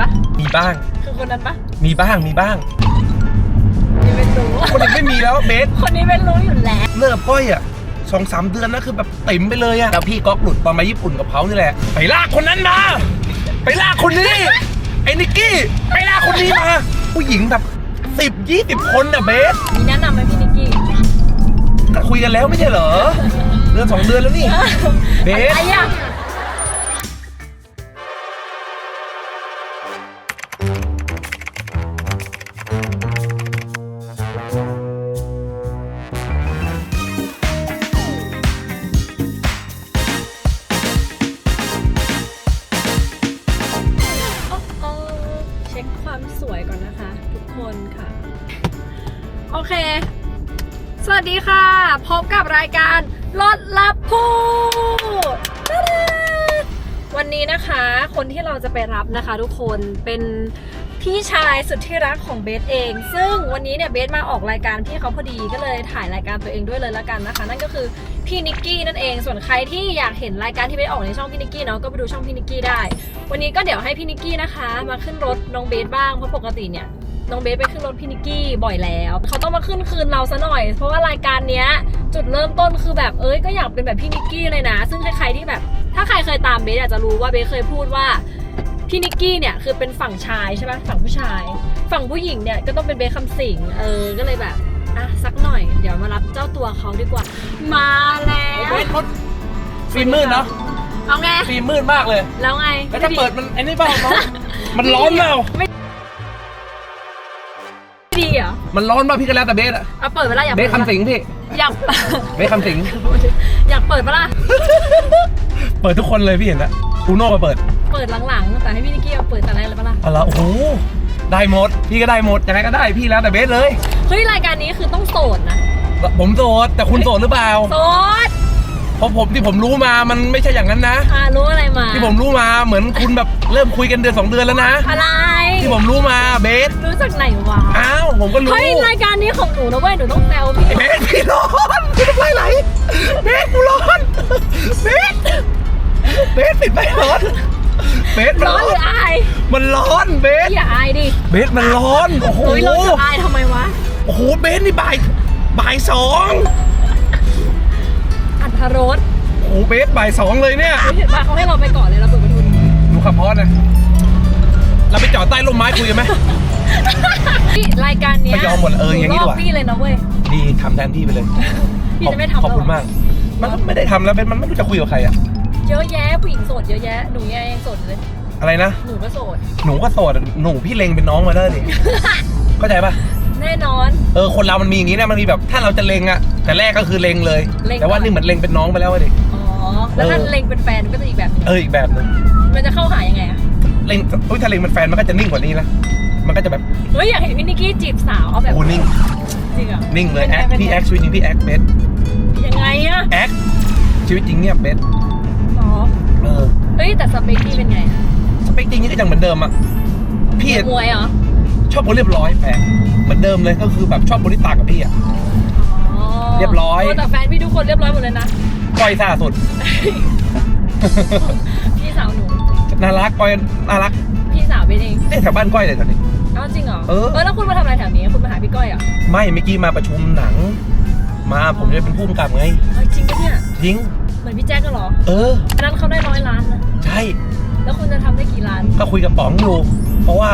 ปะมีบ้าง คือคนนั้นปะมีบ้างมีบ้าง นี่เป็นรู้ คนอื่นไม่มีแล้วเบสคนนี้เป็นรู้อยู่แล้ว เลิกก้อยอะสองสามเดือนนะคือแบบติ่มไปเลยอะแล้วพี่ก๊อกหลุดตอนมาญี่ปุ่นกับเขานี่แหละ ไปลากคนนั้นมา ไปลากคนนี้ไอ้นิกกี้ไปลากคนนี้มา ผู้หญิงแบบสิบยี่สิบคนอะเบสมีแนะนำไหมพี่นิกกี้ก็คุยกันแล้วไม่ใช่เหรอ เดือนสองเดือนแล้วนี่ เบส อะไรอะ วัสดีค่ะ พบกับรายการลดลับพูดวันนี้นะคะ คนที่เราจะไปรับนะคะ ทุกคนเป็นพี่ชายสุดที่รักของเบสเอง ซึ่งวันนี้เนี่ยเบสมาออกรายการพี่เขาพอดีก็เลยถ่ายรายการตัวเองด้วยเลยละกันนะคะ นั่นก็คือพี่นิกกี้นั่นเอง ส่วนใครที่อยากเห็นรายการที่เบสออกในช่องพี่นิกกี้เนาะก็ไปดูช่องพี่นิกกี้ได้ วันนี้ก็เดี๋ยวให้พี่นิกกี้นะคะ มาขึ้นรถน้องเบสบ้างเพราะปกติเนี่ย น้องเบสไปขึ้นรถพี่นิกกี้บ่อยแล้ว เขาต้องมาขึ้นคืนเราซะหน่อย เพราะว่ารายการเนี้ยจุดเริ่มต้นคือแบบเอ้ยก็อยากเป็นแบบพี่นิกกี้เลยนะ ซึ่งใครๆที่แบบ ถ้าใครเคยตามเบสอาจจะรู้ว่าเบสเคยพูดว่าพี่นิกกี้เนี่ยคือเป็นฝั่งชายใช่ปะฝั่งผู้ชาย ฝั่งผู้หญิงเนี่ยก็ต้องเป็นเบสคำสิงเออก็เลยแบบอะสักหน่อย เดี๋ยวมารับเจ้าตัวเขาดีกว่า มาแล้วเบสรถฟิล์มมืดเนาะเอาไงฟิล์มมืดมากเลย แล้วไงแล้วถ้าเปิดมันไอ้นี่เปล่าเนาะมันร้อนเปล่าดี เหรอมันร้อนเปล่าพี่ก็แล้วแต่เบสอะเอาเปิดเวลาอยากเบเปิสดคำสิงพี่อยากเบสคำสิงอยากเปิดปะล่ะเปิดทุกคนเลยพี่เห็นแล้วอูโน่มาเปิด เปิดหลังๆแต่ให้พี่นิกกี้เอาเปิดแต่แรกเลยปะล่ะเอาละโอ้โหได้หมด พี่ก็ได้หมดยังไงก็ได้พี่แล้วแต่เบสเลยเฮ้ยรายการนี้คือต้องโสดนะผมโสดแต่คุณโสดหรือเปล่าโสด เพราะผมที่ผมรู้มามันไม่ใช่อย่างนั้นนะ อ่ารู้อะไรมาที่ผมรู้มาเหมือนคุณแบบเริ่มคุยกันเดือนสองเดือนแล้วนะ อะไรที่ผมรู้มาเบส รู้จากไหนวะอ้าวผมก็รู้เฮ้ยรายการนี้ของหนูนะเว้ยหนูต้องแซวพี่เบสพี่ร้อนพี่น้ำลายไหลเบสกูร้อนเบสเบสปิดไม่ร้อนเบสมันร้อนหรืออายมันร้อนเบสอย่าอายดิเบสมันร้อนโอ้โห เฮ้ยเราจะอายทำไมวะ โอ้โหเบสนี่บ่ายบ่ายสอง อัธรสโอ้โหเบสบ่ายสองเลยเนี่ยเฮ้ยเห็นปะเขาให้เราไปก่อนเลยเราเปิดประตูดูขับพอสนะเราไปจอดใต้ร่มไม้คุยกันไหม พี่รายการเนี้ยไม่ยอมหมดเอออย่างนี้ดีกว่าหรบพี่เลยนะเว้ย ดีทำแทนพี่ไปเลยพี่จะไม่ทำขอบคุณแล้วเหรอมาก มันก็ไม่ได้ทำแล้วเบสมันไม่รู้จะคุยกับใครอะเยอะแยะผู้หญิงโสดเยอะแยะหนูยังยังโสดเลยอะไรนะ หนูก็โสดหนูก็โสดอะหนูพี่เลงเป็นน้องมาแล้วดิ เข้าใจปะ แน่นอน เออคนเรามันมีอย่างนี้นะมันมีแบบถ้าเราจะเลงอะแต่แรกก็คือเลงเลย เล็งแต่ว่าก่อนนี่เหมือนเลงเป็นน้องไปแล้วอะดิ อ๋อ แล้วถ้าเออ เล็งเป็นแฟนก็จะอีกแบบหนึงเอออีกแบบหนึงมันจะเข้าหายังไงอะเลงอุ้ยถ้าเลงเป็นแฟนมันก็จะนิ่งกว่านี้ละมันก็จะแบบเฮ้ยอยากเห็นพี่นิกกี้จีบสาวเอาแบบโอ้นิ่งจริงเหรอนิ่งเลยป็นแอไงคเป็นไงพี่แอคชีวิตจริงพี่แอคเบสยังไงอะแอคชีวิตจริงเงียบเบสอ๋อเออเฮ้ยแต่สเปคพี่เป็นไงอะสเปคจริงนี่ก็ยังเหมือนเดิมอะพี่มวยเหรอช อบคนเรียบร้อยแฟนเหมือนเดิมเลยก็คือแบบชอบคนที่ต่างกับพี่อะอ๋อเรียบร้อยโแต่แฟนพี่ทุกคนเรียบร้อยหมดเลยนะก้อยซ่าสุด พี่สาวหนู น่ารักก้อยน่ารัก พี่สาวเป็นเองเนี่ยแถวบ้านก้อยเลยแถวนี้อ้าวจริงเหรอ เออแล้วคุณมาทำอะไรแถวนี้ คุณมาหาพี่ก้อยเหรอไม่เมื่อกี้มาประชุมหนัง มาผมจะเป็นผู้กำกับไงเฮ้ยจริงปะเนี่ยยิง เหมือนพี่แจ๊คก็เหรอ เอออันนั้นเขาได้ร้อยล้านนะ ใช่ แล้วคุณจะทำได้กี่ล้าน ก็คุยกับป๋องอยู่ เพราะว่า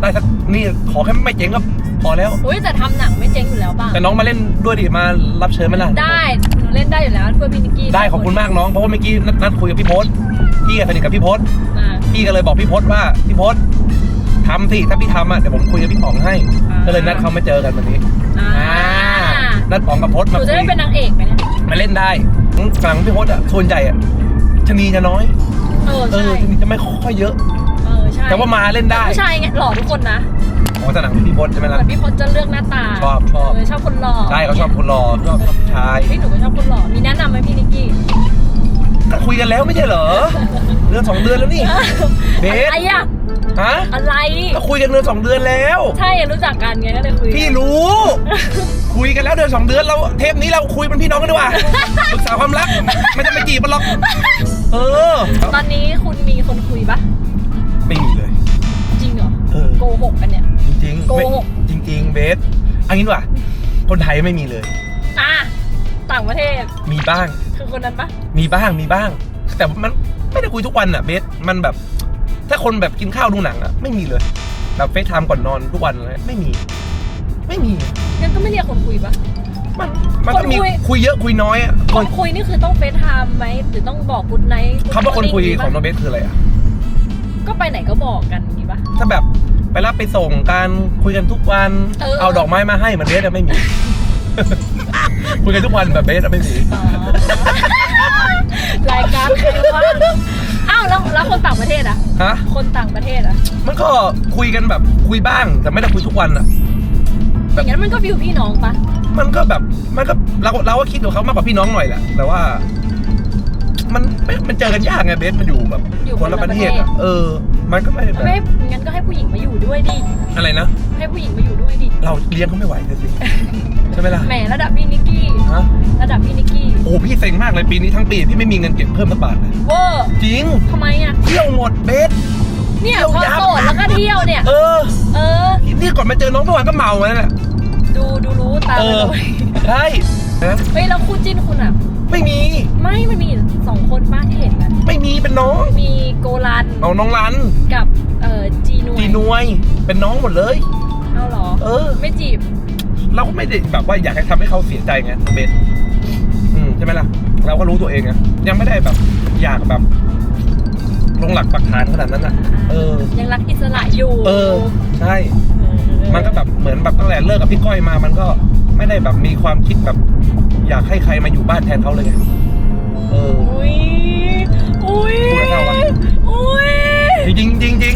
ได้สักนี่ขอแค่ไม่เจ๊งก็พอแล้ว อุ้ยแต่ทำหนังไม่เจ๊งอยู่แล้วป่ะแต่น้องมาเล่นด้วยดิมารับเชิญไหมล่ะได้หนูเล่นได้อยู่แล้วเพื่อพี่นิกกี้ได้ขอบคุณมากน้องเพราะว่าเมื่อกี้นัดนัดคุยกับพี่พศพี่อะสนิทกับพี่พศอ่า พี่ก็เลยบอกพี่พศว่าพี่พศทำสิถ้าพี่ทำอะเดี๋ยวผมคุยกับพี่ป๋องให้ อ่า ก็เลยนัดเขามาเจอกันวันนี้อ่าอ่านัดป๋องกับพศหมานูคุจะได้ย เป็นนางเอกไหมเนี่ยมาเล่นได้กลางพี่พศอะส่วนใหญ่อะชะนีจะน้อย เออเอใช่อชะนีจะไม่ค่อยเยอะเออใช่แต่ว่ามาเล่นได้ผู้ชายไงหล่อทุกคนนะอ๋อแต่หนังพี่พศใช่ไหมเหล่ะ มือนพี่พจน์จะเลือกหน้าตาชอบชอบเออชอบคนหล่อใช่เขาชอบคนหล่อชอบชอบผู้ชายพี่หนูก็ชอบคนหล่อมีแนะนำไหมพี่นิกกี้ก็คุยกันแล้วไม่ใช่เหรอ เดือนสองเดือนแล้วนี่ เบส อะไรอะฮะอะไร ก็คุยกันเดือนสองเดือนแล้ว ใช่รู้จักกันไงก็เลยคุยกันพี่รู้ คุยกันแล้วเดือนสองเดือนเราเทปนี้เราคุยเป็นพี่น้องกันดีกว่าปรึกษาความรักไม่จะไปจีบมันหรอก เออ ตอนนี้คุณมีคนคุยปะไม่มีเลย สเอันนี้ดีกว่า คนไทยไม่มีเลย อะต่างประเทศมีบ้าง คือคนนั้นปะมีบ้างมีบ้าง แต่มันไม่ได้คุยทุกวันอะเบสมันแบบ ถ้าคนแบบกินข้าวดูหนังอะ ไม่มีเลยแบบเฟซไทม์ก่อนนอนทุกวันเลยไม่มี ไม่มีงั้นก็ไม่เรียกคนคุยปะ มันมันก็มีคนคุย คุยเยอะคุยน้อยอะคนคุยนี่คือต้องเฟซไทม์ไหมหรือต้องบอกกุดไนท์คำว่าคนคุยของน้องเบสคืออะไรอะ ก็ไปไหนก็บอกกันอย่างงี้ปะถ้าแบบไป รับไปส่งการคุยกันทุกวัน เออ เอาดอกไม้มาให้เหมันเบสอะไม่มี คุยกันทุกวันแบบเบสอะไม่มีอ๋อรายการใครวะอ้าวแล้วแล้วคนต่างประเทศอะฮะ คนต่างประเทศอะมันก็คุยกันแบบคุยบ้าง แต่ไม่ได้คุยทุกวันอะอย่างนั้นมันก็ฟิลพี่น้องปะมันก็แบบ มันก็เราเราก็คิดกับเขามากกว่าพี่น้องหน่อยแหละ แต่ว่า มันมันมันเจอกันยากไงเบสมันอยู่แบบคนละประเทศอะเออ มันก็ไม่ได้แบบไม่งั้นก็ให้ผู้หญิงมาอยู่ด้วยดิ อะไรนะ ให้ผู้หญิงมาอยู่ด้วยดิ เราเลี้ยงเขาไม่ไหวเลยสิใช่ไหมล่ะแหมระดับพี่นิกกี้ ฮะระดับพี่นิกกี้โอ้พี่เซ็งมากเลยปีนี้ทั้งปีพี่ไม่มีเงินเก็บเพิ่มสักบาทเลยเวอร์จริงทำไมอะเที่ยวหมดเบส เนี่ยเที่ยวพอยับโสดแล้วก็เที่ยวเนี่ย เออ เออ นี่ก่อนมาเจอน้องเมื่อวานก็เมาแล้วแหละดูดูรู้ตามเอไปอเลยใช่นะเฮ้ยแล้วคู่จิ้นคุณอะไม่มี ไม่มันมีสองคนป้าที่เห็นนะไม่มีเป็นน้อง มี โกลันเอาน้องรันกับเอ่อจีนวยจีนวย เป็นน้องหมดเลย เอาเหรอ เออ ไม่จีบ เราก็ไม่ได้แบบว่าอยากให้ทำให้เขาเสียใจไงเบนอืมใช่ไหมล่ะ เราก็รู้ตัวเองไงยังไม่ได้แบบ อยากแบบลงหลักปักฐานขนาดนั้นอะ เออ ยังรักอิสระอยู่เออ ใช่เออมันก็แบบเหมือนแบบตั้งแต่เลิกกับพี่ก้อยมา มันก็ไม่ได้แบบมีความคิดแบบ อยากให้ใครมาอยู่บ้านแทนเขาเลยไง เอออุ้ยอุ้ยพูดแล้วเท่าวะอุ้ยจริงจริงจริงจริง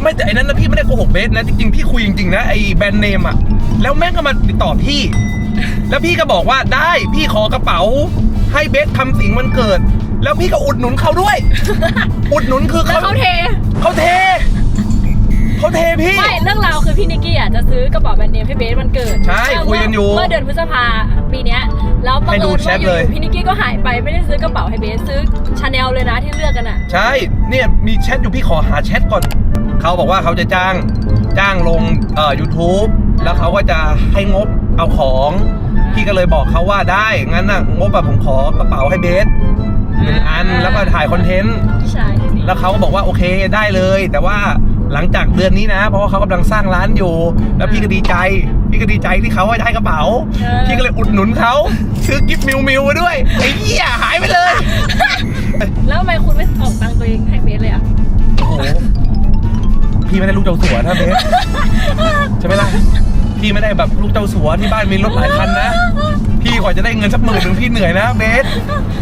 ไม่แต่ไอ้นั้นนะพี่ไม่ได้โกหกเบสนะจริงๆพี่คุยจริงๆนะไอ้แบรนด์เนมอะแล้วแม่งก็มาติดต่อพี่ แล้วพี่ก็บอกว่าได้พี่ขอกระเป๋า ให้เบสทำสิ่งวันเกิด แล้วพี่ก็อุดหนุนเขาด้วย อุดหนุนคือแล้วเขาเขาเทเขาเท เขาเทพี่ ไม่เรื่องราวคือพี่นิกกี้อะจะซื้อกระเป๋าแบรนด์เนมให้เบสวันเกิดใช่คุยกันอยู่เมื่อเดือนพฤษภาปีเนี้ยแล้วบังให้ดูเอิญแชว่าทอเลยยู่ๆพี่นิกกี้ก็หายไปไม่ได้ซื้อกระเป๋าให้เบสซื้อชาแนลเลยนะที่เลือกกันอะ ใช่ เนี่ยมีแชทอยู่พี่ขอหาแชทก่อน เขาบอกว่าเขาจะจ้าง จ้างลงเอ่อ YouTube แล้วเขาก็จะให้งบเอาของ พี่ก็เลยบอกเขาว่าได้ งั้นน่ะงบแบบผมขอกระเป๋าให้เบสหนึ่งอัน แล้วก็ถ่ายคอนเทนต์ พี่ชายที่ดีแล้วเขาก็บอกว่าโอเคได้เลย แต่ว่า หลังจากเดือนนี้นะ เพราะว่าเขากำลังสร้างร้านอยู่ แล้วพี่ก็ดีใจ พี่ก็ดีใจที่เขาได้กระเป๋า พี่ก็เลยอุดหนุนเขาซื้อกิฟต์มิวมิวมาด้วยไอ้เหี้ยหายไปเลย แล้วทำไมคุณไม่ออกตังค์ตัวเองให้เบสเลยอะโอ้โหพี่ไม่ได้ลูกเจ้าสัวนะเบสใช่ไหมล่ะพี่ไม่ได้แบบลูกเจ้าสัวที่บ้านมีรถหลายคันนะพี่ กว่าจะได้เงินสักหมื่นหนึ่งพี่เหนื่อยนะเบส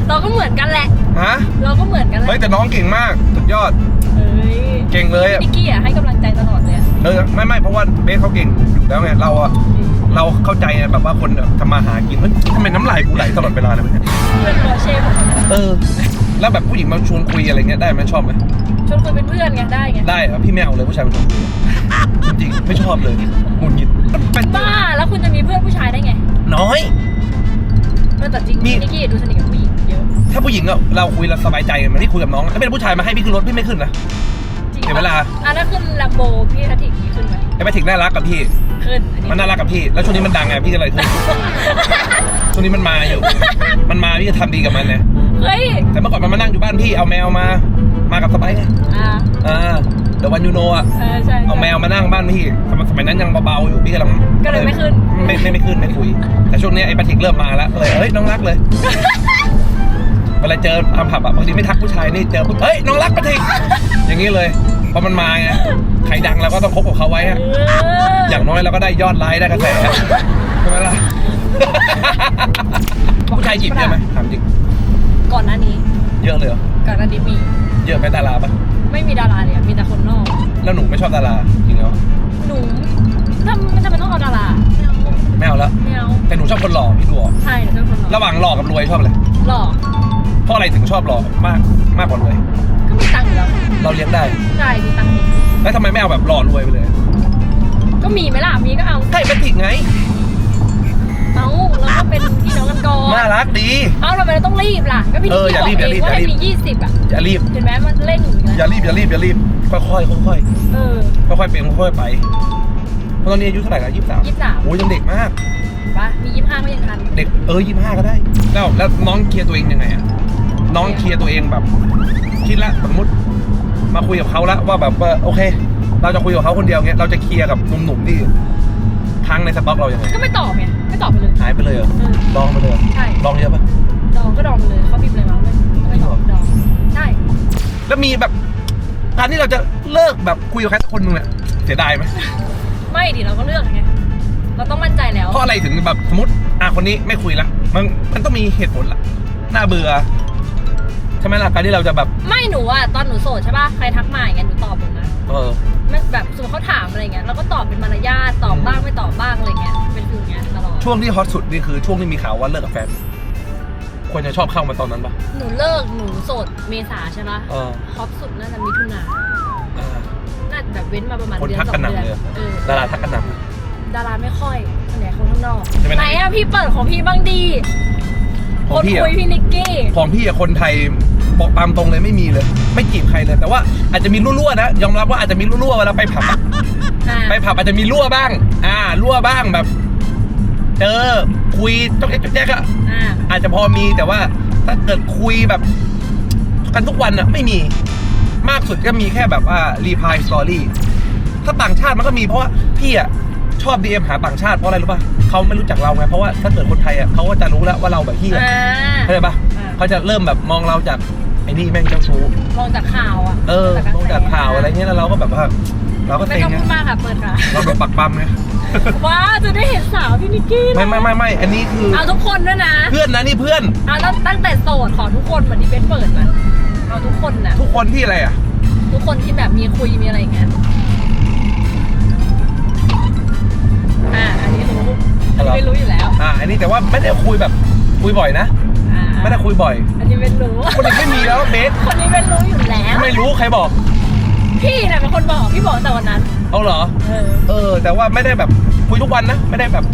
เราก็เหมือนกันแหละ ฮะ เราก็เหมือนกันแหเฮ้ยละแต่น้องเก่งมากสุดยอด เอ้ยเก่งเลยอะนิกกี้อะให้กำลังใจตลอดเลยอะเออไม่ไม่เพราะว่าเบสเขาเก่งอยู่แล้วไงเราอะเราเข้าใจแบบว่าคนแบบทำมาหากินเฮ้ยทำไมน้ำลายกูไหลตลอดเวลาเลยเนี่ยเป็นโรเช่ผมเออ แล้วแบบผู้หญิงมาชวนคุยอะไรเงี้ยได้ไหมชอบไหมชวนคุยเป็นเพื่อนไงได้ไงได้เหรอพี่ไม่เอาเลยผู้ชายมาชวนคุยจริงๆไม่ชอบเลยหงุดหงิดเป็นบ้าแล้วคุณจะมีเพื่อนผู้ชายได้ไง น้อย เออแต่จริงมีนิกกี้ดูสนิทกับผู้หญิงเยอะถ้าผู้หญิงอะเราคุยเราสบายใจมันที่คุยกับน้องถ้าเป็นผู้ชายมาให้พี่ขึ้นรถพี่ไม่ขึ้นนะ จริงเสียเวลา อะถ้าขึ้นลัมโบพี่ทัติกนี่ขึ้นไหมไอ้แมทิกน่ารักกับพี่ ขึ้นอันนี้มันน่ารักกับพี่ แล้วช่วงนี้มันดังไงพี่ก็เลยขึ้นช่วงนี้มันมาอยู่ มันมาพี่จะทำดีกับมันไงเฮ้ยแต่เมื่อก่อนมันมานั่งอยู่บ้านพี่เอาแมวมา มากับสไปซ์ไงอ่า อ่า เดี๋ยววันยูโนอะเออใช่เอาแมวมานั่งบ้านพี่สมัยสมัยนั้นยังเบาๆอยู่พี่กำลังก็เลยไม่ขึ้น ไม่ไม่ไม่ขึ้นไม่คุย แต่ช่วงนี้ไอ้แมทิกเริ่มมาแล้วก็เลยเฮ้ยน้องรักเลยเวลาเจอตามผับอะบางทีไม่ทักผู้ชายนี่เจอปุ๊บเฮ้ยน้องรักแมทิกอย่างนี้เลยเพราะมันมาไงใครดังเราก็ต้องคบกับเขาไว้อะเอออย่างน้อยเราก็ได้ยอดไลค์ได้กระแสใช่ไหมล่ะผู้ชายจีบเยอะไหมถามจริงก่อนหน้านี้ เยอะเลยเหรอก่อนหน้านี้มี เยอะไหมดาราปะ ไม่มีดาราเลยอะมีแต่คนนอก แล้วหนูไม่ชอบดาราจริงเหรอหนูทำมันทำไมต้องเอาดาราไม่เอาไม่เอาแล้วไม่เอาแต่หนูชอบคนหล่อพี่ดูออกใช่หนูชอบคนหล่อระหว่างหล่อกับรวยชอบอะไรหล่อเพราะอะไรถึงชอบหล่อมากมากกว่ารวยก็มีตังค์อยู่แล้วเราเลี้ยงได้ใช่มีตังค์ดีแล้วทำไมไม่เอาแบบหล่อรวยไปเลย ก็มีไหมล่ะมีก็เอาใช่เป็นถิกไง เอาเราก็เป็นพี่น้องกันก่อนน่ารักดี เอาทำไมเราต้องรีบล่ะก็พี่เอออย่ารีบนิกกี้อย่ารีบว่าให้อย่ารีบ มียี่สิบอะอย่ารีบ เห็นไหมมันเร่งอยู่อย่านะรีบอย่ารีบอย่ารีบค่อยๆค่อยเออ ๆค่อยๆเป็นค่อยๆไปตอนนี้อายุเท่าไหร่ละยี่สิบสามยี่สิบสามโอ้ยยังเด็กมาก ปะมียี่สิบห้าก็ยังทันเด็กเออยี่ห้าก็ได้ แล้วแล้วน้องเคลียร์ตัวเองยังไงอะน้องเคลียร์ตัวเองแบบ คิดละสมมติมาคุยกับเขาแล้วว่าแบบว่าโอเค เราจะคุยกับเขาคนเดียวเงี้ยเราจะเคลียร์กับหนุ่มๆที่ ค้างในสต็อกเรายังไงก็ไม่ตอบไงไม่ตอบไปเลย หายไปเลยเหรอเออลองไปเลยเหรอใช่ลองเยอะปะดองก็ดองไปเลยเขาพิมพ์อะไรมาไม่ไม่ตอบดองใช่แล้วมีแบบการที่เราจะเลิกแบบคุยกับใครสักคนหนึงเนี่ยเสียดายไหมไม่ดิเราก็เลือกไงเราต้องมั่นใจแล้ว เพราะอะไรถึงแบบสมมติอะคนนี้ไม่คุยละมันมันต้องมีเหตุผลละน่าเบื่อใช่ไหมล่ะการที่เราจะแบบ ไม่หนูอะตอนหนูโสดใช่ป่ะใครทักมาอย่างเงี้ยหนูตอบหมดนะ เออ ไม่แบบสมมติเขาถามอะไรเงี้ยเราก็ตอบเป็นมารยาทตอบบ้างไม่ตอบบ้างอะไรเงี้ยเป็นฟิลเงี้ยตลอดช่วงที่ฮอตสุดนี่คือช่วงที่มีข่าวว่าเลิกกับแฟนควรจะชอบเข้ามาตอนนั้นปะหนูเลิกหนูโสดเมษาใช่ป่ะเออฮอปสุดน่าจะมิถุนาอ่าน่าจะแบบเว้นมาประมาณคนเดือนทักสอกันงหนักเดือนเลยเออดาราทักกันหนัก ดาราไม่ค่อยส่วนใหญ่คนข้างนอกจะเป็นไหนอะพี่เปิดของพี่บ้างดีขคองนพี่คุอะยพี่นิกกี้ ของพี่อะคนไทย บอกตามตรงเลยไม่มีเลย ไม่จีบใครเลยแต่ว่าอาจจะมีรั่วๆนะยอมรับว่าอาจจะมีรั่วๆเวลาไปผับอะอ่าไปผับอาจจะมีรั่วบ้าง อ่ารั่วบ้างแบบ เจอคุยจ๊อกแจ๊กจ๊อกแจ๊กอะ อ่าอาจจะพอมีแต่ว่าถ้าเกิดคุยแบบ กันทุกวันอะไม่มีมากสุดก็มีแค่แบบว่ารีพายสตอรี่ถ้าต่างชาติมันก็มีเพราะว่าพี่อะชอบ DM หาต่างชาติเพราะอะไรรู้ป่ะเขาไม่รู้จักเราไงเพราะว่าถ้าเกิดคนไทยอะเขาก็จะรู้แล้วว่าเราแบบพี่อะอ่าเข้าใจป่ะอ่า เขาจะเริ่มแบบมองเราจากไอ้นี่แม่งเจ้าชู้มองจากข่าวอะเออมองจากข่าวอะไรเงี้ยแล้วเราก็แบบว่าเราก็ไม่เต็งต้องไงพูดมากค่ะเปิดค่ะเราโดนปักปั๊มไงว้าจะได้เห็นสาวพี่นิกกี้นะไม่ไม่ไม่ไม่อันนี้คือเอาทุกคนด้วยนะเพื่อนนะนี่เพื่อน เอาตั้งตั้งแต่โสดขอทุกคนเหมือนที่เบนเปิดมาเอาทุกคนนะทุกคนที่อะไรอะทุกคนที่แบบมีคุยมีอะไรอย่างเงี้ยอ่าอันนี้รู้อันนี้ไม่รู้อยู่แล้ว อ่าอันนี้แต่ว่าไม่ได้คุยแบบคุยบ่อยนะอ่า ไม่ได้คุยบ่อย อันนี้เป็นรู้ คนอื่นไม่มีแล้วเบสคนนี้เป็นรู้อยู่แล้ว ไม่รู้ใครบอก พี่น่ะเป็นคนบอกพี่บอกแต่วันนั้น เอาเหรอ เออ เออ แต่ว่าไม่ได้แบบคุยทุกวันนะ ไม่ได้แบบ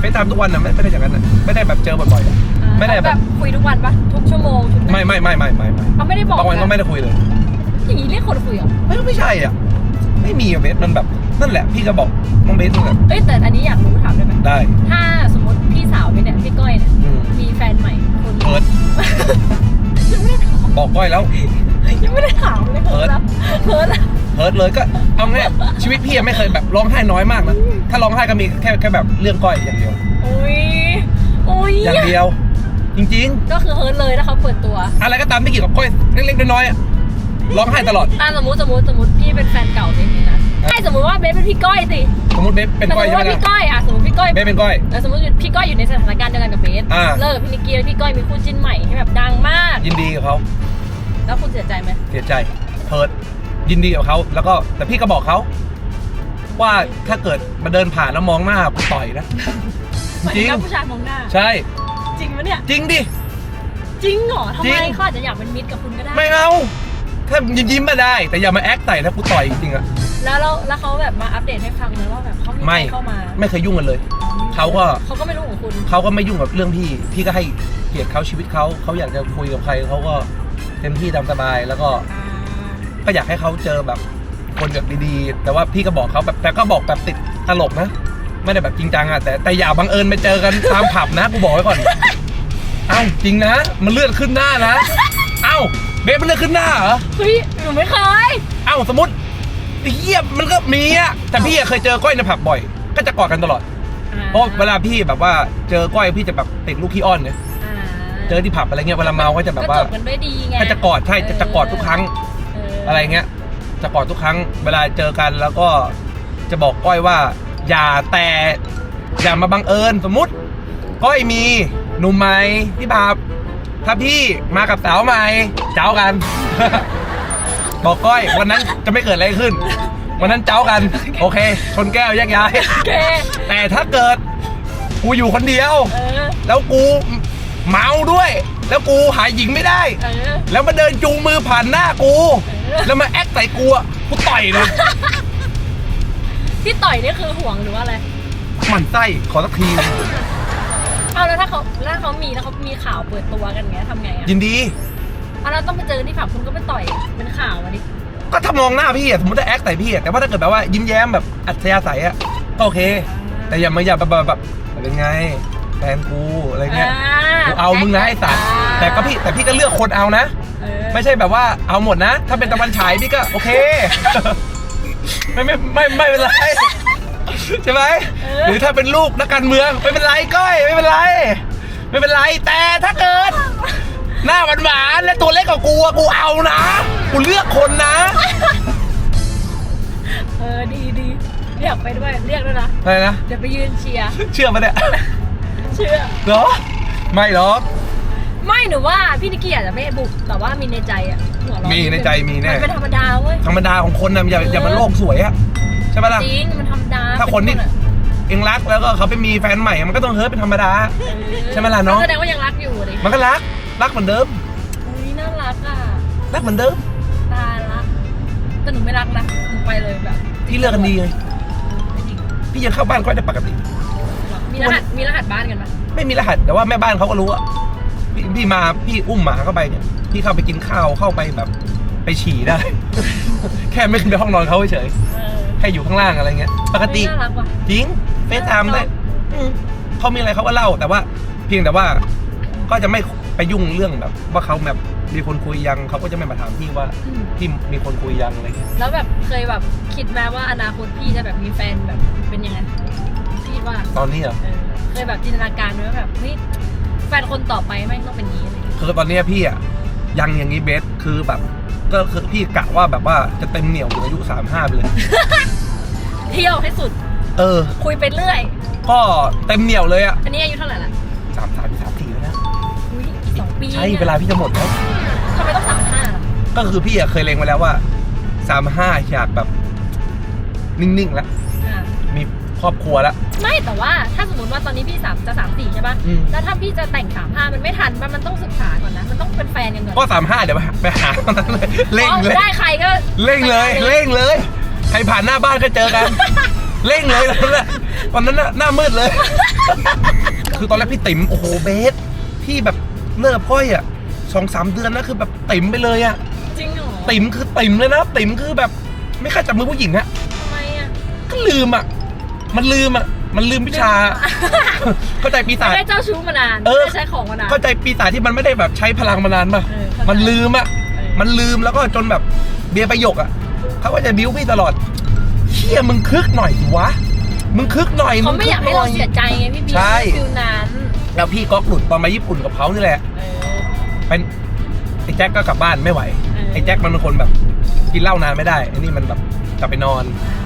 ไปตามทุกวันนะไม่ไม่ได้อย่างนั้นนะไม่ได้แบบเจอบ่อยๆอะไม่ได้แบบคุยทุกวันปะทุกชั่วโมงทุกไม่ไม่ไม่ไม่ไม่ไม่เขาไม่ได้บอกบางวันก็ไม่ได้คุยเลยอย่างนี้เรียกคนคุยเหรอ ไม่ไม่ใช่อะ ไม่มีอะเบสมันแบบนั่นแหละ พี่ก็บอกน้องเบสนั่นแหละเอ้ยแต่อันนี้อยากรู้ถามได้ไหมได้ ถ้าสมมติพี่สาวพี่เนี่ยพี่ก้อยเนี่ยอืมมีแฟนใหม่คนเพิร์ดยังไม่ได้ถามบอกก้อยแล้ว ยังไม่ได้ถามเลยเพิร์ดแล้วเพิร์ดแล้วเพิร์ดเลยก็เอาง่ายชีวิตพี่ยังไม่เคยแบบร้องไห้น้อยมากนะ ถ้าร้องไห้ก็มีแค่แค่แบบเรื่องก้อยอย่างเดียว อุ้ยอุ้ยอย่างเดียว จริงก็คือเฮิร์ตเลยถ้าเขาเปิดตัวๆอะไรก็ตามที่เกี่ยวกับก้อยเล็กๆน้อยๆอะร้องไห้ตลอดอะสมมติสมมติสมมติพี่เป็นแฟนเก่าเบสนี่นะ ใช่สมมติว่าเบสเป็นพี่ก้อยสิสมมติเบสเป็นแต่สมก้อยมใช่ติไหมว่าล่ะพี่ก้อยอะสมมติพี่ก้อยเบสเป็นก้อย เออสมมติพี่ก้อยอยู่ในสถานการณ์เดียวกันกับเบสอ่า เลิกกับพี่นิกกี้แล้วพี่ก้อยมีคู่จิ้นใหม่ที่แบบดังมาก ยินดีกับเขาแล้วคุณเสียใจไหมเสียใจเพิร์ดยินดีกับเขาแล้วก็แต่พี่ก็บอกเขาว่าถ้าเกิดมาเดินผ่านแล้วมองหน้ากูต่อยนะ เหมือนจริง กับผู้ชายมองหน้า ใช่ จริงปะเนี่ย จริงดิ จริงเหรอทำจริไมง เขาอาจจะอยากเป็นมิตรกับคุณก็ได้ ไม่เอา ถ้ายิ้มยิ้มๆมาได้ แต่อย่ามาแอคใส่นะกูต่อยจริงๆอะ แล้วแล้วแล้วเขาแบบมาอัปเดตให้ฟังเลยว่าแบบเขามีไม่ใครเข้ามาไม่เคยยุ่งกันเลย เขาก็ เขาก็ไม่รู้ของคุณเขาก็ไม่ยุ่งกับเรื่องพี่ พี่ก็ให้เกียรติเขาชีวิตเขาเขาอยากจะคุยกับใครเขาก็เต็มที่ตามสบายแล้วก็อ่าก็อยากให้เขาเจอแบบคนแบบดีๆ แต่ว่าพี่ก็บอกเขาแบบแต่ก็บอกแบบติดตลกนะ ไม่ได้แบบจริงจังอะแต่แต่อย่าบังเอิญไปเจอกันตามผับนะกูบอกไว้ก่อน เอ้าจริงนะ มันเลือดขึ้นหน้านะ เอ้าเบสมันเลือดขึ้นหน้าเหรอ เฮ้ยหนูไม่เคย เอ้าสมมติไอ้ เหี้ยมันก็มีอะแต่พี่อะเคยเจอก้อยในผับบ่อย ก็จะกอดกันตลอด เพราะเวลาพี่แบบว่าเจอก้อยพี่จะแบบติดลูกขี้อ้อนเนี่ยอ่าเจอที่ผับอะไรเงี้ยเวลาเมาก็จะแบบว่าก็จบกันด้วยดีไงก็จะกอดใช่จะจะกอดทุกครั้งเอะไรเงี้ย จะกอดทุกครั้ง เวลาเจอกันแล้วก็จะบอกก้อยว่า อย่าแต่อย่ามาบังเอิญสมมุติ ก้อยมีหนุ่มใหม่ที่ผับถ้าพี่มากับสาวใหม่เจ้ากัน บอกก้อยวันนั้นจะไม่เกิดอะไรขึ้น วันนั้นเจ้ากัน โอเค ชนแก้วแยกย้าย โอเค แต่ถ้าเกิดกูอยู่คนเดียว เออ แล้วกูเมาด้วย แล้วกูหาหญิงไม่ได้ เออ แล้วมาเดินจูงมือผ่านหน้ากูเออแล้วมาแอคใส่กูอะกูต่อยเลยที่ต่อยนี่คือห่วงหรือว่าอะไร หมันไส้ขอสักที เอาแล้วถ้าเขาแล้วถ้าเขามีแล้วเขามีข่าวเปิดตัวกันเงี้ยทำไงอะยินดี เอาแล้วต้องไปเจอกันที่ผับคุณก็ไปต่อยเป็นข่าวอะดิก็ธรรมมองหน้าพี่อะสมมติถ้าแอคใส่พี่อะแต่ว่าถ้าเกิดแบบว่ายิ้มแย้มแบบอัธยาศัยอะก็โอเค แต่อย่ามาอย่าแบบแบบแบบเป็นไงแฟนกูอะไรเงี้ยกูเอามึงนะไอ้สัตว์แต่ก็พี่แต่พี่ก็เลือกคนเอานะเออไม่ใช่แบบว่าเอาหมดนะ ถ้าเป็นตะวันฉายพี่ก็โอเค ไม่ไม่ไม่ไม่เป็นไรใช่ไหมหรือถ้าเป็นลูกนักการเมืองไม่เป็นไรก้อยไม่เป็นไร ไม่เป็นไรแต่ถ้าเกิด หน้าหวานๆและตัวเล็กกว่ากูอะกูเอานะ กูเลือกคนนะ เออดีดีเรียกไปด้วยเรียกด้วยนะอะไรนะ เดี๋ยวไปยืนเชียร์เชื่อปะเนี่ยเชื่อ เหรอ ไม่หรอก ไม่หนูว่าพี่นิกกี้อาจจะไม่บุกแต่ว่ามีในใจอะหัวเราะมีในใจมีแน่ มันเป็นธรรมดาเว้ย ธรรมดาของคนนะอย่าอย่ามาโลกสวยอะใช่ปะล่ะ จริงมันธรรมดาถ้าคนที่ เป็อะเองรักแล้วก็เขาไปมีแฟนใหม่มันก็ต้องเฮิร์ตเป็นธรรมดาเออใช่ไหมล่ะเนอะแสดงว่ายังรักอยู่ดิมันก็รัก รักเหมือนเดิมอุ้ยน่ารักอะรักเหมือนเดิมตายละแต่หนูไม่รักนะหนูไปเลยแบบพี่เลือกกันดีไงไม่จริงพี่ยังเข้าบ้านก็จะปกติมีรหัสมีรหัสบ้านกันปะไม่มีรหัสแต่ว่าแม่บ้านเขาก็รู้อะพี่พี่มาพี่อุ้มหมาเข้าไปเนี่ยพี่เข้าไปกินข้าวเข้าไปแบบ ไปฉี่ได้ แค่ไม่ขึ้นไปห้องนอนเขาเฉยเออๆแค่อยู่ข้างล่างอะไรเงี้ย ปกติ น่ารักว่ะ จริงเฟซไทม์ได้อืมเขามีอะไรเขาก็เล่าแต่ว่า เพียงแต่ว่าก็จะไม่ ไปยุ่งเรื่องแบบ ว่าเขาแบบมีคนคุยยังเขาก็จะไม่มาถามพี่ว่าอืมพี่มีคนคุยยังอะไรเงี้ยแล้วแบบเคยแบบคิดไหมว่าอนาคตพี่จะแบบมีแฟนแบบเป็นยังไงพี่ว่าตอนนี้เหรอเออเคยแบบจินตนาการไหมว่าแบบเฮ้ยแฟนคนต่อไปแม่งต้องเป็นนี้อะไรอย่างเงี้ยคือตอนเนี้ยพี่อะยังอย่างนี้เบสคือแบบก็คือพี่กะว่าแบบว่าจะเต็มเหนียวถึงอายุสามห้าไปเลย เที่ยวให้สุดเออ คุยไปเรื่อย ก็เต็มเหนียวเลยอะอันนี้อายุเท่าไหร่ละ สามสามสาม ใช่นี่ยเวลาพี่จะหมดแล้ว ทำไมต้องสามห้าก็คือพี่อะเคยเล็งไว้แล้วว่าสามห้าอยากแบบ นิ่งๆแล้ว อ่ามีครอบครัวแล้ว ไม่แต่ว่าถ้าสมมติว่าตอนนี้พี่สามจะสามสี่ใช่ป่ะ อืม แล้วถ้าพี่จะแต่งสามห้ามันไม่ทันมันมันต้องศึกษาก่อนนะ มันต้องเป็นแฟนกันก่อนก็สามห้าเดี๋ยวไปหาไปหาตอนนั้นเลยเร่งเลยอ๋อได้ใครก็เร่งเลยเร่งเลย ใครผ่านหน้าบ้านก็เจอกัน เร่งเลยตอนนั้นน่ะตอนนั้นน่ะหน้ามืดเลย คือตอนแรกพี่ติ๋มโอ้โหเบสพี่แบบ เลิกพ่อยอะสองสามเดือนนะคือแบบติ๋มไปเลยอะจริงเหรอติ๋มคือติ๋มเลยนะติ๋มคือแบบไม่ค่อยจับมือผู้หญิงอะทำไมอะก็ลืมอะ มันลืมอะ มันลืมวิชา เข้าใจปีศาไม่จได้เจ้าชู้มานานเออ ไม่ได้ใช้ของมานาน เข้าใจปีศาจที่มันไม่ได้แบบใช้พลังมานานป่ะ เออเข้าใจ มันลืมอะเออมันลืมแล้วก็จนแบบเบียร์ประโยคอะเขาก็จะบิ้วพี่ตลอดเชี่ยมึงคึกหน่อยสิวะ มึงคึกหน่อยเขาไม่อยากให้เราคึเสียใจไงพี่บีใช่ ฟิลนั้น แล้วพี่ก็หลุดตอนมาญี่ปุ่นกับเขานี่แหละ เออ เป็นไอ้แจ็คก็กลับบ้านไม่ไหว เออ ไอ้แจ็คมันเป็นคนแบบกินเหล้านานไม่ได้ไอ้นี่มันแบบกลับไปนอน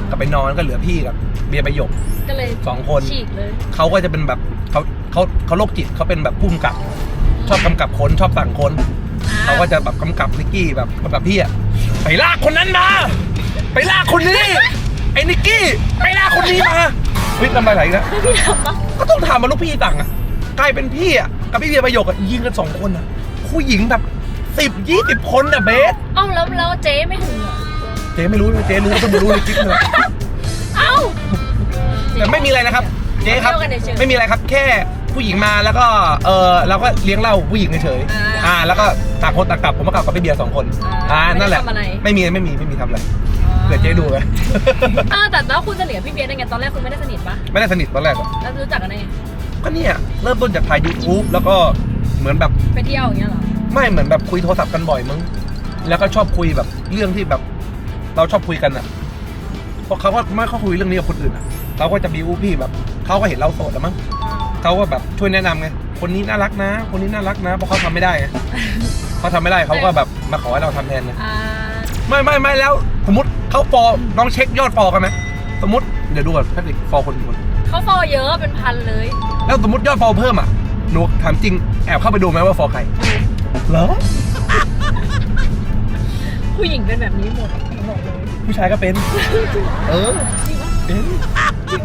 กลับไปนอนก็เหลือพี่กับเบียร์ประโยคก็เลยสองคน ฉีกเลย เขาก็จะเป็นแบบเขาเขาเขาโรคจิตเขาเป็นแบบพุ่มกับ ชอบกำกับคนชอบสั่งคน เขาก็จะแบบกำกับนิกกี้แบบแบบพี่อะไปลากคนนั้นมา ไปลากคนนี้ ไอ้นิกกี้ ไปลากคนนี้มาเฮ้ยทำอะไรอีกแล้วคือพี่ทำปะก็ต้องถามมาลูกพี่ต่างอะ กลายเป็นพี่อะกับพี่เบียร์ประโยคอะยิงกันสองคนอะผู้หญิงแบบสิบยี่สิบคนอะเบสเอ้าแล้วแล้วเจ๊ไม่ถึงเหรอเจ๊ไม่รู้เจ๊รู้ก็ต้องมารู้ในคลิปเลยเอ้า แต่ไม่มีอะไรนะครับเจ๊ครับเที่ยวกันเฉยๆ ไม่มีอะไรครับ แค่ผู้หญิงมาแล้วก็เออเราก็เลี้ยงเหล้าผู้หญิงเฉยๆอ่าอ่า แล้วก็ต่างคนต่างกลับผมก็กลับกับพี่เบียร์สองคนอ่าอ่านั่นแหละไม่ได้ทำอะไร ไม่มีไม่มีไม่มีทำอะไรเผื่อเจ๊ดูไหมเออแต่แล้วคุณสนิทกับพี่เบียร์ได้ไงตอนแรกคุณไม่ได้สนิทปะไม่ได้สนิทตอนแรกหรอกแล้วรู้จักกันได้ไง ก็เนี่ยเริ่มต้นจากถ่าย YouTube แล้วก็เหมือนแบบไปเที่ยวอย่างเงี้ยเหรอ ไม่เหมือนแบบคุยโทรศัพท์กันบ่อยมั้งแล้วก็ชอบคุยแบบเรื่องที่แบบ เราชอบคุยกันอะเพราะเขาก็ไม่เขาคุยเรื่องนี้กับคนอื่นอะเขาก็จะบิวพี่แบบเขาก็เห็นเราโสดแล้วมั้งเขาก็แบบช่วยแนะนำไงคนนี้น่ารักนะ คนนี้น่ารักนะเพราะเขาทำไม่ได้ไงเขาทำไม่ได้เขาก็แบบมาขอให้เราทำแทนไงอ่าไม่ไม่ไม่แล้ว สมมติเขาฟอลลองเช็คยอดฟอลกันไหมสมมติเดี๋ยวดูก่อนแพทริกฟอลคนคนเขาฟอลเยอะเป็นพันเลย แล้วสมมติยอดฟอลเพิ่มอะหนูถามจริงแอบเข้าไปดูไหมว่าฟอลใครเหรอผู้หญิงเป็นแบบนี้หมดหนูบอกเลยผู้ชายก็เป็น เออจริงปะเป็น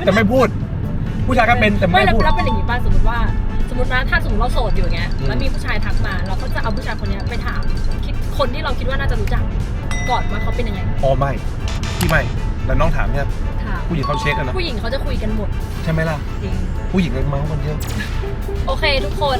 แต่ไม่พูด ผู้ชายก็เป็นแต่ไม่ไม่แล้วพูดแล้วเป็นอย่างนี้ป่ะสมมติว่า สมมตินะถ้าสมมติเราโสดอยู่เงี้ยอืมแล้วมีผู้ชายทักมา เราก็จะเอาผู้ชายคนเนี้ยไปถามคิดคนที่เราคิดว่าน่าจะรู้จักก่อนว่าเขาเป็นยังไงอ๋อไม่พี่ไม่แต่น้องถามเนี่ยถามผู้หญิงเขาเช็คกันนะผู้หญิงเขาจะคุยกันหมดใช่ไหมล่ะจริง ผู้หญิงเลยเมาส์กันเยอะ โอเคทุกคน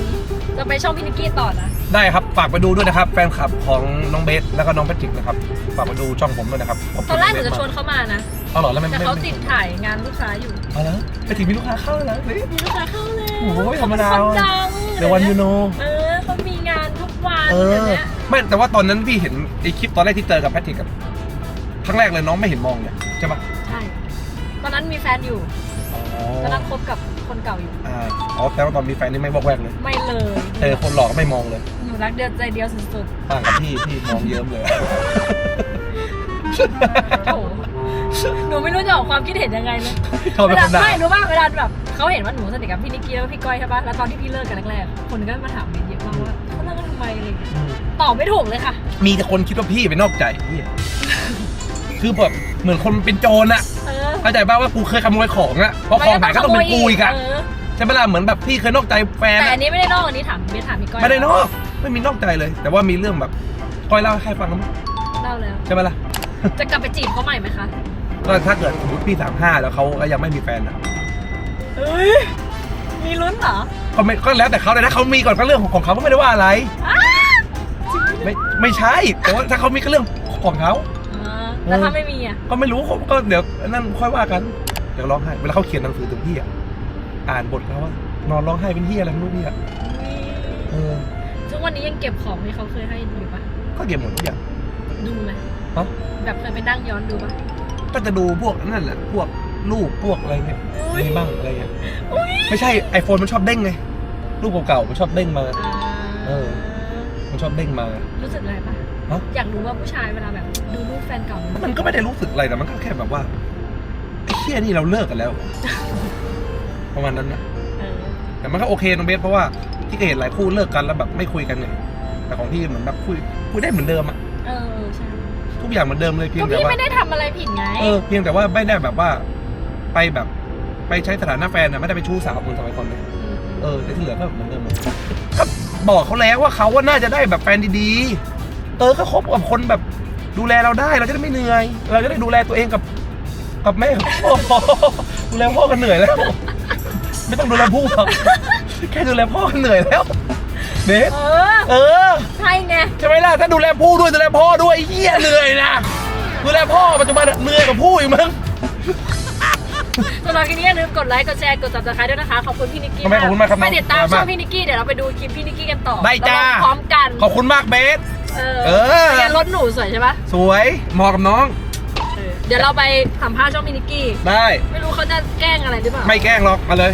จะไปช่องพี่นิกกี้ต่อนะ ได้ครับ ฝากไปดูด้วยนะครับ แฟนคลับของน้องเบสแล้วก็น้องแพทริกนะครับ ฝากไปดูช่องผมด้วยนะครับขบตคุอณนแรกหเบนูสจะมาชวนเขามานะ เอาเหรอแล้วมันแต่ไม่เขาไม่ติดถ่ายงานลูกค้าอยู่ เอาแล้วไปถึงมีลูกค้าเข้าแล้วนี่ มีลูกค้าเข้าแล้วโอ้โหธรรมดา เขเป็นคนดังเดี๋ยววันยูโน เออเขามีงานทุกวันเอแบบอเนี้ยไม่แต่ว่าตอนนั้นพี่เห็นไอคลิปตอนแรกที่เจอกับแพทริกกับครั้งแรกเลยน้องไม่เห็นมองเลยใช่ปะใช่ ตอนนั้นมีแฟนอยู่ อ๋อ ตอนนั้นคบกับ คนเก่าอยู่ อ่าอ๋อแต่ว่าตอนมีแฟนนี่ไม่บอกแวกเลยไม่เลยเจอคนหลอกไม่มองเลยหนูรักเดียวใจเดียวสุดต่างกับพี่พี่มองเยิ้มเลย ๆโถหนูไม่รู้จะออกความคิดเห็นยังไงเลยชอบเวเป็นลาคนด่าไม่รู้ป่ะเวลาแบบเขาเห็นว่าหนูสนิทกับพี่นิกกี้แล้วก็พี่ก้อยใช่ป่ะแล้วตอนที่พี่เลิกกันแรกๆคนก็มาถามเบนเยอะมากว่าเขาเลิกกันทำไมอะไรอย่างเงี้ยอืมตอบไม่ถูกเลยค่ะ มีแต่คนคิดว่าพี่ไปนอกใจพี่คือแบบเหมือนคนเป็นโจรอะเออ เข้าใจป่าว่ากูเคยขโมยของอะเพราะของหายก็ต้องเป็นกูอีกอะเอใช่ไหมล่ะเหมือนแบบพี่เคยนอกใจแฟนแต่อะอันนี้ไม่ได้นอกอันนี้ถามเบนถามพี่ก้อยไม่ได้นอกไม่มีนอกใจเลย แต่ว่ามีเรื่องแบบก้อยเล่าให้ใครฟังนะมั้งเล่าแล้วใช่ไหมล่ะจะกลับไปจีบเขาใหม่ไหมคะก็ถ้าเกิดสมมติพี่สามห้าแล้วเขาก็ยังไม่มีแฟนอะเฮ้ยมีลุ้นเหรอก็ไม่ก็แล้วแต่เขาเลยนะเขามีก่อนก็เรื่องของของเขาก็ไม่ได้ว่าอะไรอ้าไม่ไม่ใช่แต่ว่าถ้าเขามีก็เรื่องของเขาอ่า แล้วถ้าไม่มีอะก็ไม่รู้เขาก็เดี๋ยวนั่นค่อยว่ากันเดี๋ยวร้องไห้เวลาเขาเขียนหนังสือถึงพี่อะอ่านบทเขาว่านอนร้องไห้เป็นเฮียอะไรไม่รู้พี่อะเออทุกวันนี้ยังเก็บของที่เขาเคยให้อยู่ปะก็เก็บหมดทุกอย่างดูไหมฮะแบบเคยไปนั่งย้อนดูปะก็จะดูพวกนั่นแหละพวกรูปพวกอะไรเงี้ยอุ๊ยมีบ้างอะไรเงี้ยอุ๊ยไม่ใช่ไอโฟนมันชอบเด้งไงรูปเก่าๆมันชอบเด้งมาอ่าเออ มันชอบเด้งมา รู้สึกอะไรปะ ฮะ อยากรู้ว่าผู้ชายเวลาแบบดูรูปแฟนเก่ามันมันก็ไม่ได้รู้สึกอะไรแต่มันก็แค่แบบว่าไอ้เฮียนี่เราเลิกกันแล้ว ประมาณนั้นนะเออแต่มันก็โอเคน้องเบสเพราะว่าที่ก็เห็นหลายคู่เลิกกันแล้วแบบไม่คุยกันไงแต่ของพี่เหมือนแบบคุยคุยได้เหมือนเดิมอะเออใช่ทุกอย่างเหมือนเดิมเลยเพียก็งแต่พี่ว่า ไม่ได้ทำอะไรผิดไง เออเพียงแต่ว่าไม่ได้แบบว่าไปแบบไปใช้สถานะแฟนนะไม่ได้ไปชู้สาวเหมือนสมัยก่อนเลยมเออแต่ที่เหลือก็เหมือนเดิมหมดก็บอกเขาแล้วว่าเขาว่าน่าจะได้แบบแฟนดีๆ เออก็คบกับคนแบบดูแลเราได้เราจะได้ไม่เหนื่อย เราจะได้ดูแลตัวเองกับกับแม่กับพ่อดูแลพ่อกันเหนื่อยแล้ว ไม่ต้องดูแลผู้หรอกแค่ดูแลพ่อกันเหนื่อยแล้วเบสเออ เออ ใช่ไง ใช่ไหมล่ะถ้าดูแลผู้ด้วยดูแลพ่อด้วยไอ้เหี้ยเหนื่อยนะดูแลพ่อปัจจุบันเหนื่อยกับผู้อีกมั้งสำหรับคลิปนี้อย่าลืมกดไลค์ กดแชร์ กด subscribe ด้วยนะคะ ขอบคุณพี่นิกกี้ขอบคุณมากครับไปติดตามขอบคุณช่มากองพี่นิกกี้ เดี๋ยวเราไปดูคลิปพี่นิกกี้กันต่อได้จ้าเรลงพร้อมกัน ขอบคุณมากเบส เอเอออ เป็นไงรถหนูสวยใช่ปะสวยเหมาะกับน้อง เออเดี๋ยวเราไปสัมภาษณ์ช่องพี่นิกกี้ ได้ ไม่รู้เขาจะแกล้งอะไรหรือเปล่า ไม่แกล้งหรอกมาเลย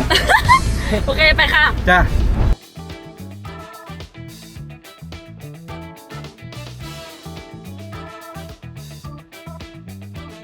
โอเคไปค่ะ จ้าบ